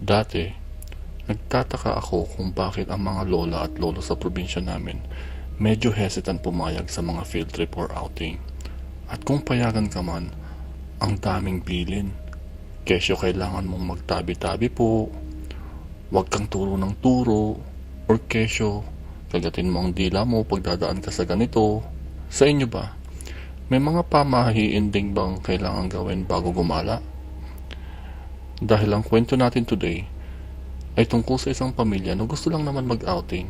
Dati, nagtataka ako kung bakit ang mga lola at lolo sa probinsya namin medyo hesitant pumayag sa mga field trip or outing. At kung payagan ka man, ang daming bilin. Kesyo kailangan mong magtabi-tabi po, huwag kang turo ng turo, or kesyo, kagatin mo ang dila mo pagdadaan ka sa ganito. Sa inyo ba? May mga pamahiin ding bang kailangan gawin bago gumala? Dahil ang kwento natin today ay tungkol sa isang pamilya na gusto lang naman mag-outing.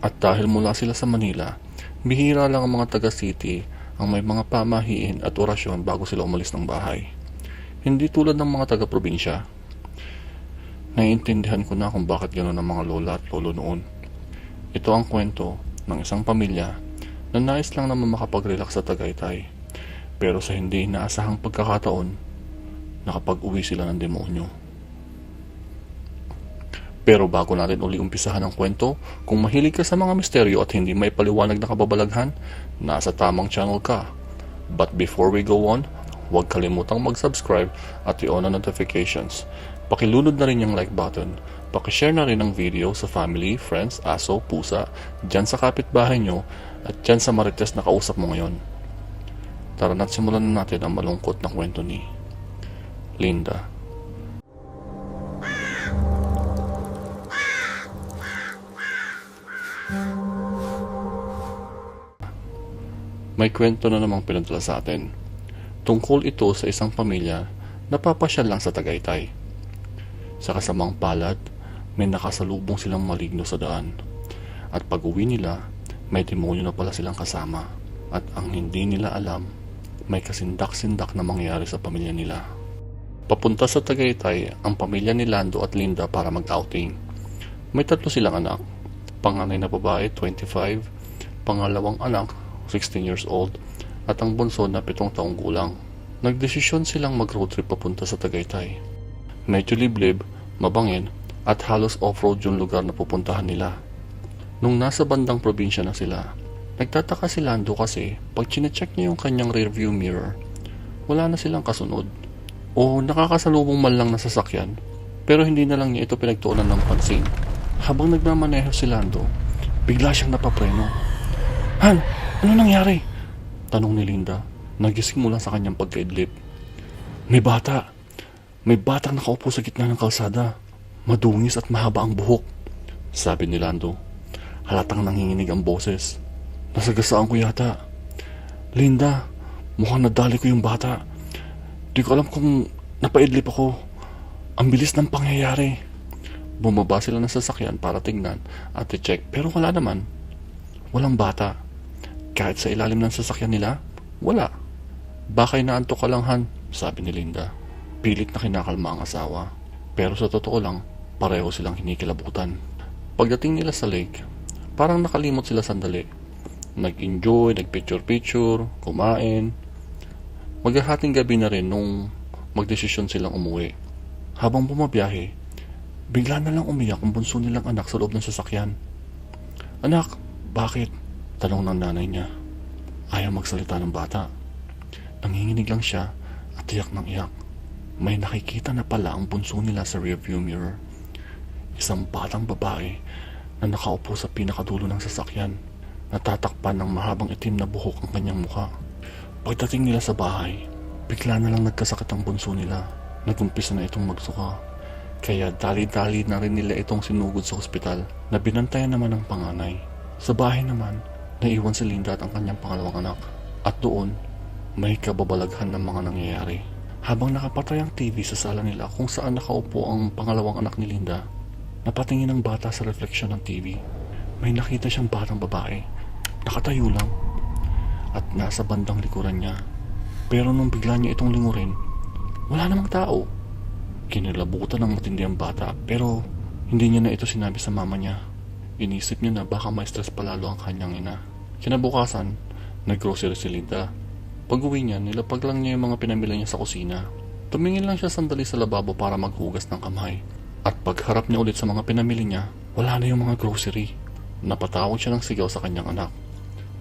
At dahil mula sila sa Manila, bihira lang ang mga taga-city ang may mga pamahiin at orasyon bago sila umalis ng bahay. Hindi tulad ng mga taga-probinsya. Naiintindihan ko na kung bakit gano'n ang mga lola at lolo noon. Ito ang kwento ng isang pamilya na nais lang naman makapag-relax sa Tagaytay. Pero sa hindi inaasahang pagkakataon, nakapag-uwi sila ng demonyo. Pero bago natin uli umpisahan ang kwento, kung mahilig ka sa mga misteryo at hindi may paliwanag na kababalaghan, nasa tamang channel ka. But before we go on, huwag kalimutang mag-subscribe at i-on ang notifications. Pakilunod na rin yung like button. Pakishare na rin ang video sa family, friends, aso, pusa, dyan sa kapitbahay nyo, at dyan sa marites na kausap mo ngayon. Tara na't simulan na natin ang malungkot na kwento ni Linda. May kwento na namang pinadala sa atin. Tungkol ito sa isang pamilya na papasyal lang sa Tagaytay. Sa kasamang palad, may nakasalubong silang maligno sa daan. At pag uwi nila, may demonyo na pala silang kasama. At ang hindi nila alam, may kasindak-sindak na mangyari sa pamilya nila. Papunta sa Tagaytay ang pamilya ni Lando at Linda para mag-outing. May tatlo silang anak. Panganay na babae, 25. Pangalawang anak, 16 years old. At ang bunso na 7 taong gulang. Nagdesisyon silang mag-road trip papunta sa Tagaytay. Medyo liblib, mabangin, at halos off-road yung lugar na pupuntahan nila. Nung nasa bandang probinsya na sila, nagtataka si Lando kasi pag chinecheck niya yung kanyang rearview mirror, wala na silang kasunod. O nakakasalubong man lang na sasakyan, pero hindi na lang niya ito pinagtuunan ng pansin. Habang nagmamaneho si Lando, bigla siyang napapreno. Han, ano nangyari? Tanong ni Linda, nagising mula sa kanyang pagkaidlip. May bata. May batang nakaupo sa gitna ng kalsada. Madungis at mahaba ang buhok. Sabi ni Lando. Halatang nanginginig ang boses. Nasagasaan ko yata. Linda, mukhang nadali ko yung bata. Di ko alam kung napaidlip ako. Ang bilis ng pangyayari. Bumaba sila ng sasakyan para tingnan at i-check pero wala naman. Walang bata. Kahit sa ilalim ng sasakyan nila, wala. Baka inaantok ka lang han, sabi ni Linda. Pilit na kinakalma ang asawa. Pero sa totoo lang, pareho silang hinikilabutan. Pagdating nila sa lake, parang nakalimot sila sandali. Nag-enjoy, nag-picture-picture, kumain. Maghahating gabi na rin nung magdesisyon silang umuwi. Habang bumabiyahe, bigla na lang umiyak ang bunso nilang anak sa loob ng sasakyan. Anak, bakit? Tanong ng nanay niya. Ayaw magsalita ng bata. Nanginginig lang siya at iyak ng iyak. May nakikita na pala ang bunso nila sa rearview mirror. Isang batang babae na nakaupo sa pinakadulo ng sasakyan. Natatakpan ng mahabang itim na buhok ang kanyang mukha. Pagdating nila sa bahay, bigla na lang nagkasakit ang bunso nila. Nagumpisa na itong magsuka. Kaya dali-dali na rin nila itong sinugod sa ospital na binantayan naman ng panganay. Sa bahay naman, naiwan si Linda at ang kanyang pangalawang anak. At doon, may kababalaghan ng mga nangyayari. Habang nakapatay ang TV sa sala nila kung saan nakaupo ang pangalawang anak ni Linda, napatingin ang bata sa refleksyon ng TV. May nakita siyang batang babae. Nakatayo lang. At nasa bandang likuran niya. Pero nung bigla niya itong lingurin, wala namang tao. Kinilabutan ng matindi ang bata pero hindi niya na ito sinabi sa mama niya. Inisip niya na baka ma-stress palalo ang kanyang ina. Kinabukasan, nag-grocery si Linda. Pag uwi niya, nilapag lang niya yung mga pinamili niya sa kusina. Tumingin lang siya sandali sa lababo para maghugas ng kamay. At pagharap niya ulit sa mga pinamili niya, wala na yung mga grocery. Napatawag siya ng sigaw sa kanyang anak.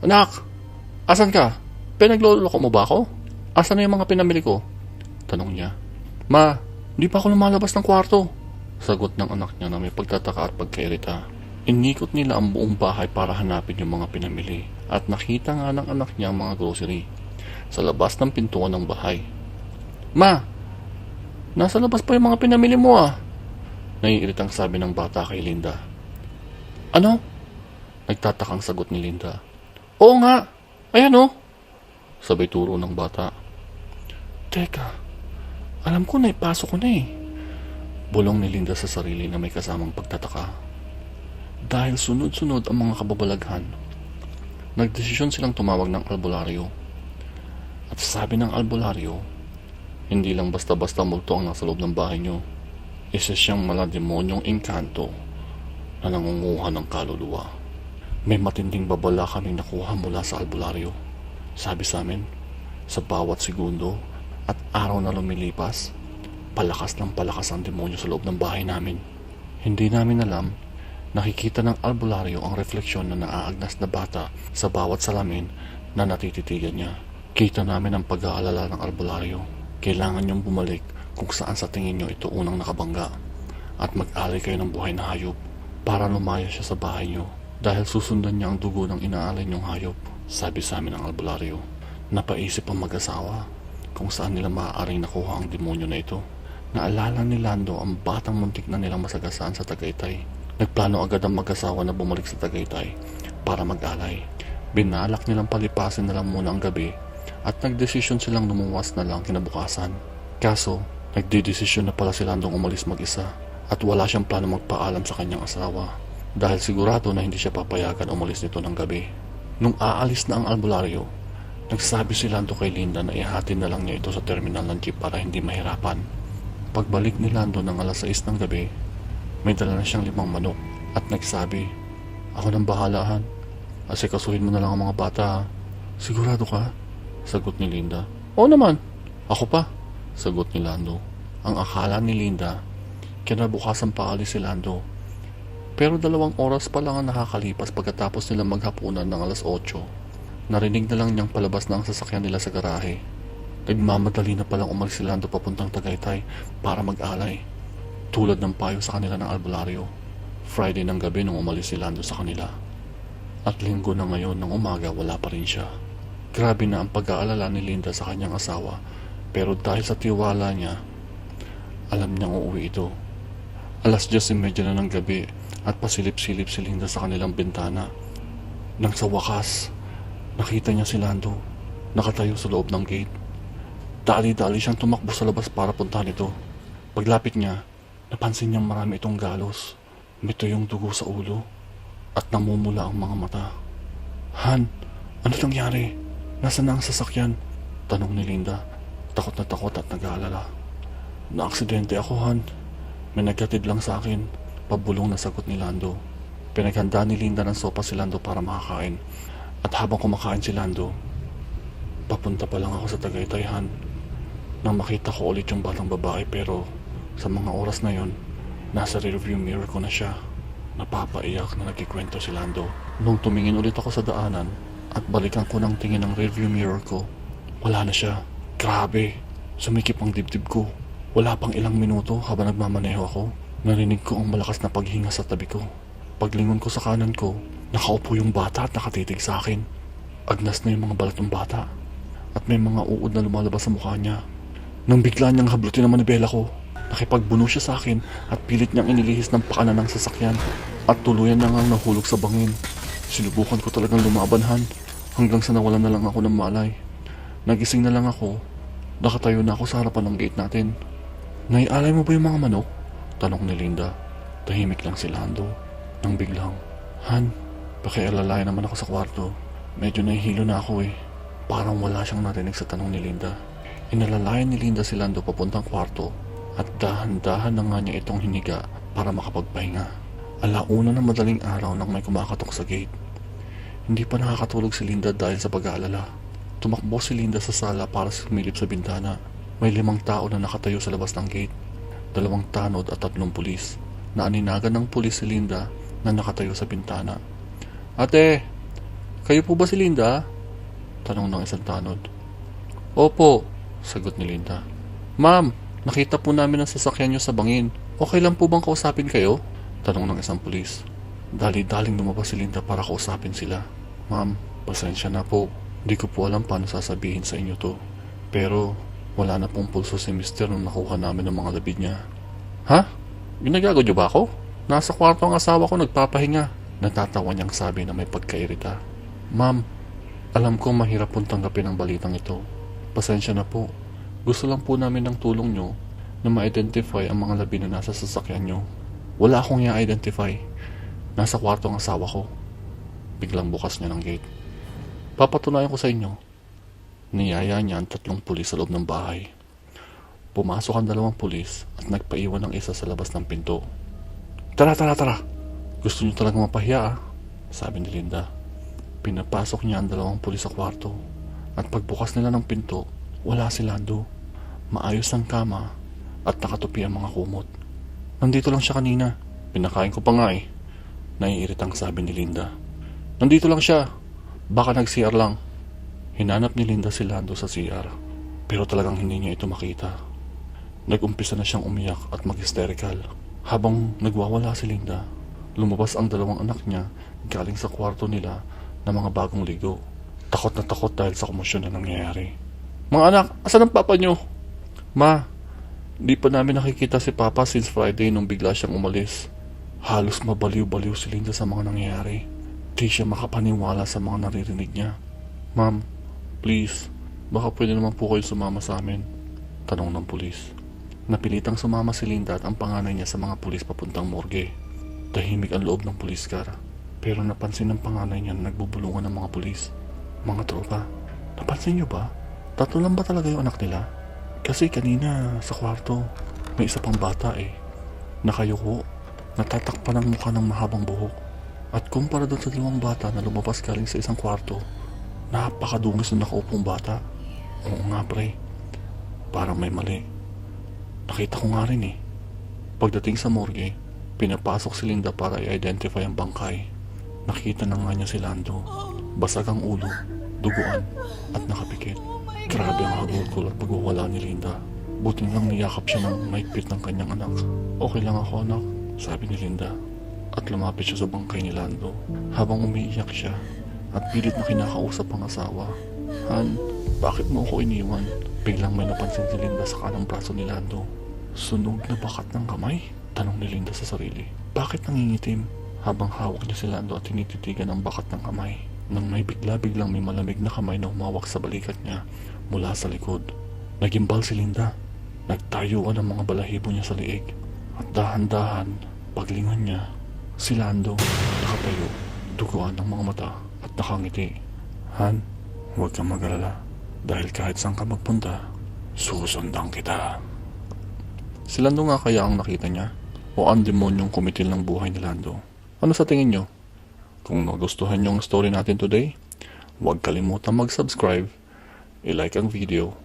Anak! Asan ka? Pinagloloko mo ba ako? Asan na yung mga pinamili ko? Tanong niya. Ma, di pa ako lumalabas ng kwarto. Sagot ng anak niya na may pagtataka at pagkairita. Inikot nila ang buong bahay para hanapin yung mga pinamili at nakita nga ng anak niya ang mga grocery sa labas ng pintuan ng bahay. Ma! Nasa labas pa yung mga pinamili mo ah! Naiiritang sabi ng bata kay Linda. Ano? Nagtatakang sagot ni Linda. Oo nga! Ayan oh! Sabay turo ng bata. Teka, alam ko na ipasok ko na eh. Bulong ni Linda sa sarili na may kasamang pagtataka. Dahil sunod-sunod ang mga kababalaghan, nagdesisyon silang tumawag ng albularyo. At sabi ng albularyo, hindi lang basta-basta multo ang nasa loob ng bahay nyo. Isa siyang malademonyong engkanto na nangunguha ng kaluluwa. May matinding babala kaming nakuha mula sa albularyo. Sabi sa amin, sa bawat segundo at araw na lumilipas, palakas ng palakas ang demonyo sa loob ng bahay namin. Hindi namin alam, nakikita ng albularyo ang refleksyon na naaagnas na bata sa bawat salamin na natititigan niya. Kita namin ang pag-aalala ng albularyo. Kailangan niyong bumalik kung saan sa tingin niyo ito unang nakabangga at mag-alay kayo ng buhay na hayop para lumaya siya sa bahay niyo dahil susundan niya ang dugo ng inaalay niyong hayop. Sabi sa amin ng albularyo. Napaisip ang mag-asawa kung saan nila maaaring nakuha ang demonyo na ito. Naalala ni Lando ang batang muntik na nilang masagasaan sa Tagaytay. Nagplano agad ang mag-asawa na bumalik sa Tagaytay para mag-alay. Binalak nilang palipasin na lang muna ang gabi at nagdesisyon silang lumuwas na lang kinabukasan. Kaso, nagdidesisyon na pala si Landong umalis mag-isa at wala siyang plano magpaalam sa kanyang asawa dahil sigurado na hindi siya papayagan umalis nito ng gabi. Nung aalis na ang albularyo, nagsabi si Lando kay Linda na ihatid na lang niya ito sa terminal ng jeep para hindi mahirapan. Pagbalik ni Lando ng alas 6 ng gabi, may dala na siyang limang manok at nagsabi, Ako nang bahalahan. Asikasuhin mo na lang ang mga bata. ha?" Sigurado ka? Sagot ni Linda. Oo naman. Ako pa. Sagot ni Lando. Ang akala ni Linda, kinabukasan pa alis si Lando. Pero dalawang oras pa lang ang nakakalipas pagkatapos nila maghapunan ng alas 8. Narinig na lang niyang palabas na ang sasakyan nila sa garahe. Nagmamadali na palang umalis si Lando papuntang Tagaytay para mag-alay. Tulad ng payo sa kanila ng albularyo. Friday ng gabi nung umalis si Lando sa kanila. At linggo na ngayon ng umaga wala pa rin siya. Grabe na ang pag-aalala ni Linda sa kanyang asawa. Pero dahil sa tiwala niya, alam niyang uuwi ito. Alas 10.30 na ng gabi at pasilip-silip si Linda sa kanilang bintana. Nang sa wakas, nakita niya si Lando, nakatayo sa loob ng gate. Dali-dali siyang tumakbo sa labas para puntahan ito. Paglapit niya, napansin niyang marami itong galos. May tuyong dugo sa ulo at namumula ang mga mata. Han, ano nangyari? Nasaan na ang sasakyan? Tanong ni Linda. Takot na takot at nag-aalala. Na-aksidente ako, Han. May nagkatid lang sa akin. Pabulong na sagot ni Lando. Pinaghanda ni Linda ng sopa si Lando para makakain. At habang kumakain si Lando, papunta pa lang ako sa Tagaytay, Han. Nang makita ko ulit yung batang babae pero sa mga oras na yon, nasa rearview mirror ko na siya. Napapaiyak na nagkikwento si Lando. Nung tumingin ulit ako sa daanan at balikan ko ng tingin ng rearview mirror ko, wala na siya. Grabe, sumikip ang dibdib ko. Wala pang ilang minuto habang nagmamaneho ako, narinig ko ang malakas na paghinga sa tabi ko. Paglingon ko sa kanan ko, nakaupo yung bata at nakatitig sa akin. Agnas na yung mga balat ng bata at may mga uod na lumalabas sa mukha niya. Nang bigla niyang hablutin ang manibela ko, nakipagbuno siya sa akin at pilit niyang inilihis ng pakanan ng sasakyan at tuluyan na ngang nahulog sa bangin. Sinubukan ko talagang lumabanhan hanggang sa nawalan na lang ako ng malay. Nagising na lang ako, nakatayo na ako sa harapan ng gate natin. Naialay mo ba yung mga manok? Tanong ni Linda. Tahimik lang si Lando. Nang biglang, Han, pakialalay naman ako sa kwarto. Medyo nahihilo na ako eh. Parang wala siyang narinig sa tanong ni Linda. Inalalayan ni Linda si Lando papuntang kwarto at dahan-dahan na nga niya itong hiniga para makapagpahinga. Alauna ng madaling araw nang may kumakatok sa gate. Hindi pa nakakatulog si Linda dahil sa pag-aalala. Tumakbo si Linda sa sala para sumilip sa bintana. May limang tao na nakatayo sa labas ng gate. Dalawang tanod at tatlong pulis. Naaninagan ng pulis si Linda na nakatayo sa bintana. Ate, kayo po ba si Linda? Tanong ng isang tanod. Opo, sagot ni Linda. Ma'am, Nakita po namin ang sasakyan nyo sa bangin. Okay lang po bang kausapin kayo? Tanong ng isang pulis. Dali-daling lumabas si Linda para kausapin sila. Ma'am, pasensya na po. Hindi ko po alam paano sasabihin sa inyo to. Pero wala na pong pulso si Mister nung nakuha namin ng mga labid niya. Ha? Ginagago niyo ba ako? Nasa kwarto ang asawa ko nagpapahinga. Natatawa niyang sabi na may pagkairita. Ma'am, alam ko mahirap pong tanggapin ang balitang ito. Pasensya na po. Gusto lang po namin ng tulong nyo na ma-identify ang mga labi na nasa sasakyan nyo. Wala akong i-identify. Nasa kwarto ang asawa ko. Biglang bukas niya ng gate. Papatunayan ko sa inyo. Niyaya niya ang tatlong pulis sa loob ng bahay. Pumasok ang dalawang pulis at nagpaiwan ng isa sa labas ng pinto. Tara, tara, tara! Gusto niyo talaga mapahiya ah, sabi ni Linda. Pinapasok niya ang dalawang pulis sa kwarto at pagbukas nila ng pinto, wala si Lando. Maayos ang kama at nakatupi ang mga kumot. Nandito lang siya kanina. Pinakain ko pa nga eh. Naiiritang sabi ni Linda. Nandito lang siya. Baka nag-CR lang. Hinanap ni Linda si Lando sa CR. Pero talagang hindi niya ito makita. Nag-umpisa na siyang umiyak at mag-hysterical. Habang nagwawala si Linda, lumabas ang dalawang anak niya galing sa kwarto nila na mga bagong ligo. Takot na takot dahil sa komosyon na nangyayari. Mga anak, asan ang papa niyo? Ma, di pa namin nakikita si Papa since Friday nung bigla siyang umalis. Halos mabaliw-baliw si Linda sa mga nangyayari. Di siya makapaniwala sa mga naririnig niya. Ma'am, please, baka pwede naman po kayo sumama sa amin. Tanong ng pulis. Napilitang sumama si Linda at ang panganay niya sa mga pulis papuntang morgue. Tahimik ang loob ng pulis car. Pero napansin ng panganay niya na nagbubulungan ng mga pulis. Mga tropa, napansin niyo ba? Tatlo lang ba talaga yung anak nila? Kasi kanina sa kwarto, may isa pang bata eh. Nakayuko, natatakpan ang mukha ng mahabang buhok. At kumpara doon sa dalawang bata na lumabas galing sa isang kwarto, napakadungis ng nakaupong bata. Oo nga pre, parang may mali. Nakita ko nga rin eh. Pagdating sa morgue, pinapasok si Linda para i-identify ang bangkay. Nakita na nga niya si Lando. Basag ang ulo, duguan, at nakapikit. Grabe ang hagulgol at pagwawala ni Linda. Buti lang niyakap siya ng maigpit ng kanyang anak. Okay lang ako anak, sabi ni Linda. At lumapit siya sa bangkay ni Lando. Habang umiiyak siya at pilit na kinakausap ang asawa. Han, bakit mo ako iniwan? Biglang may napansin si Linda sa kanang braso ni Lando. Sunog na bakat ng kamay? Tanong ni Linda sa sarili. Bakit nangingitim? Habang hawak niya si Lando at tinititigan ang bakat ng kamay. Nang may bigla-biglang may malamig na kamay na humawak sa balikat niya mula sa likod. Nagimbal si Linda. Nagtayuan ang mga balahibo niya sa liig. At dahan-dahan, paglingon niya, si Lando nakatayo, duguan ng mga mata at nakangiti. Han, huwag kang magalala. Dahil kahit saan ka magpunta, susundan kita. Si Lando nga kaya ang nakita niya? O ang demonyong kumitil ng buhay ni Lando? Ano sa tingin nyo? Kung nagustuhan nyo ang story natin today, huwag kalimutan mag-subscribe, i-like ang video,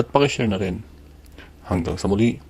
at pakishare na rin. Hanggang sa muli.